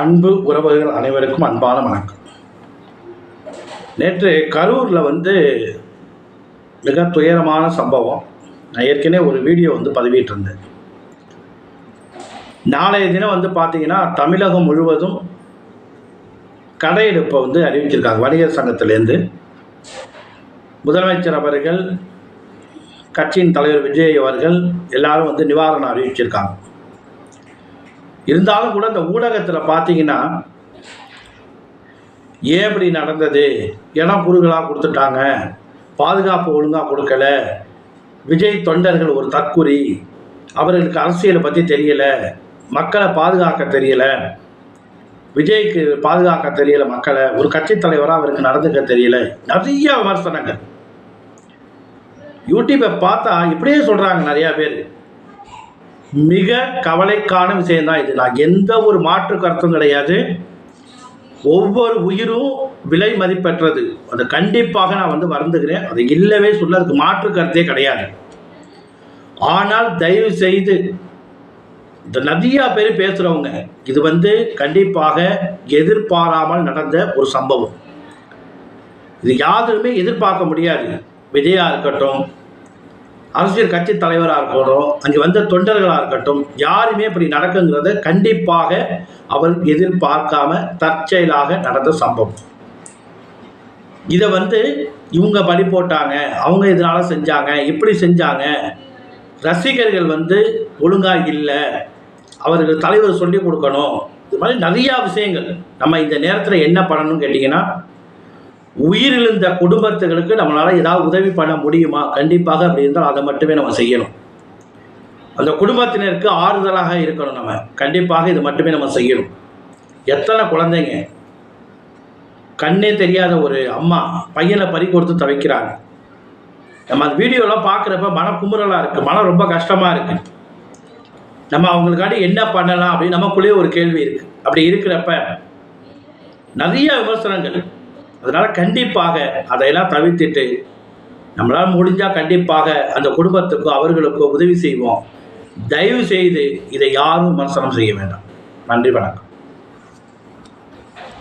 அன்பு உறவுகள் அனைவருக்கும் அன்பான வணக்கம். நேற்று கரூரில் வந்து மிக துயரமான சம்பவம். நான் ஏற்கனவே ஒரு வீடியோ வந்து பதிவிட்டிருந்தேன். நாளைய தினம் வந்து பார்த்தீங்கன்னா தமிழகம் முழுவதும் கடையெடுப்பை வந்து அறிவிச்சிருக்காங்க. வணிகர் சங்கத்திலேருந்து முதலமைச்சர் அவர்கள் கட்சியின் தலைவர் விஜய் அவர்கள் எல்லாரும் வந்து நிவாரணம் அறிவிச்சிருக்காங்க. இருந்தாலும் கூட இந்த ஊடகத்தில் பார்த்தீங்கன்னா ஏன் இப்படி நடந்தது? இடம் குறுகலாக கொடுத்துட்டாங்க. பாதுகாப்பு ஒழுங்காக கொடுக்கல. விஜய் தொண்டர்கள் ஒரு தற்குறி. அவர்களுக்கு அரசியலை பற்றி தெரியலை. மக்களை பாதுகாக்க தெரியலை. விஜய்க்கு பாதுகாக்க தெரியல மக்களை. ஒரு கட்சித் தலைவராக அவருக்கு நடந்துக்க தெரியல. நிறைய விமர்சனங்கள். யூடியூப்பை பார்த்தா இப்படியே சொல்கிறாங்க நிறையா பேர். மிக கவலைக்கான விஷயம்தான் இது. நான் எந்த ஒரு மாற்று கருத்தும் கிடையாது. ஒவ்வொரு உயிரும் விலை மதிப்பற்றது. அது கண்டிப்பாக நான் வந்து வருந்துகிறேன். அது இல்லவே சொல்ல அதுக்கு மாற்று கருத்தே கிடையாது. ஆனால் தயவு செய்து இந்த நிறையா பேர் பேசுகிறவங்க இது வந்து கண்டிப்பாக எதிர்பாராமல் நடந்த ஒரு சம்பவம். இது யாருமே எதிர்பார்க்க முடியாது. விஜயா இருக்கட்டும் அரசியல் கட்சி தலைவராக இருக்கட்டும் அங்கே வந்த தொண்டர்களாக இருக்கட்டும் யாருமே இப்படி நடக்குங்கிறத கண்டிப்பாக அவர் எதிர்பார்க்காம தற்செயலாக நடந்த சம்பவம். இதை வந்து இவங்க பலி போட்டாங்க அவங்க இதனால செஞ்சாங்க இப்படி செஞ்சாங்க ரசிகர்கள் வந்து ஒழுங்காக இல்லை அவர்கள் தலைவர் சொல்லி கொடுக்கணும். இது மாதிரி நிறையா விஷயங்கள். நம்ம இந்த நேரத்தில் என்ன பண்ணணும்னு கேட்டிங்கன்னா உயிரிழந்த குடும்பத்துகளுக்கு நம்மளால் ஏதாவது உதவி பண்ண முடியுமா? கண்டிப்பாக அப்படி இருந்தால் அதை மட்டுமே நம்ம செய்யணும். அந்த குடும்பத்தினருக்கு ஆறுதலாக இருக்கணும் நம்ம. கண்டிப்பாக இது மட்டுமே நம்ம செய்யணும். எத்தனை குழந்தைங்க? கண்ணே தெரியாத ஒரு அம்மா பையனை பறி கொடுத்து தவிக்கிறாங்க. நம்ம அந்த வீடியோலாம் பார்க்குறப்ப மன குமுறலாக இருக்குது மனம் ரொம்ப கஷ்டமாக இருக்குது நம்ம அவங்களுக்காண்டி என்ன பண்ணலாம் அப்படின்னு நமக்குள்ளேயே ஒரு கேள்வி இருக்குது அப்படி இருக்கிறப்ப நிறைய விமர்சனங்கள். அதனால் கண்டிப்பாக அதையெல்லாம் தவிர்த்துட்டு நம்மளால் முடிஞ்சால் கண்டிப்பாக அந்த குடும்பத்துக்கோ அவர்களுக்கோ உதவி செய்வோம். தயவு செய்து இதை யாரும் மனசனம் செய்ய வேண்டாம். நன்றி வணக்கம்.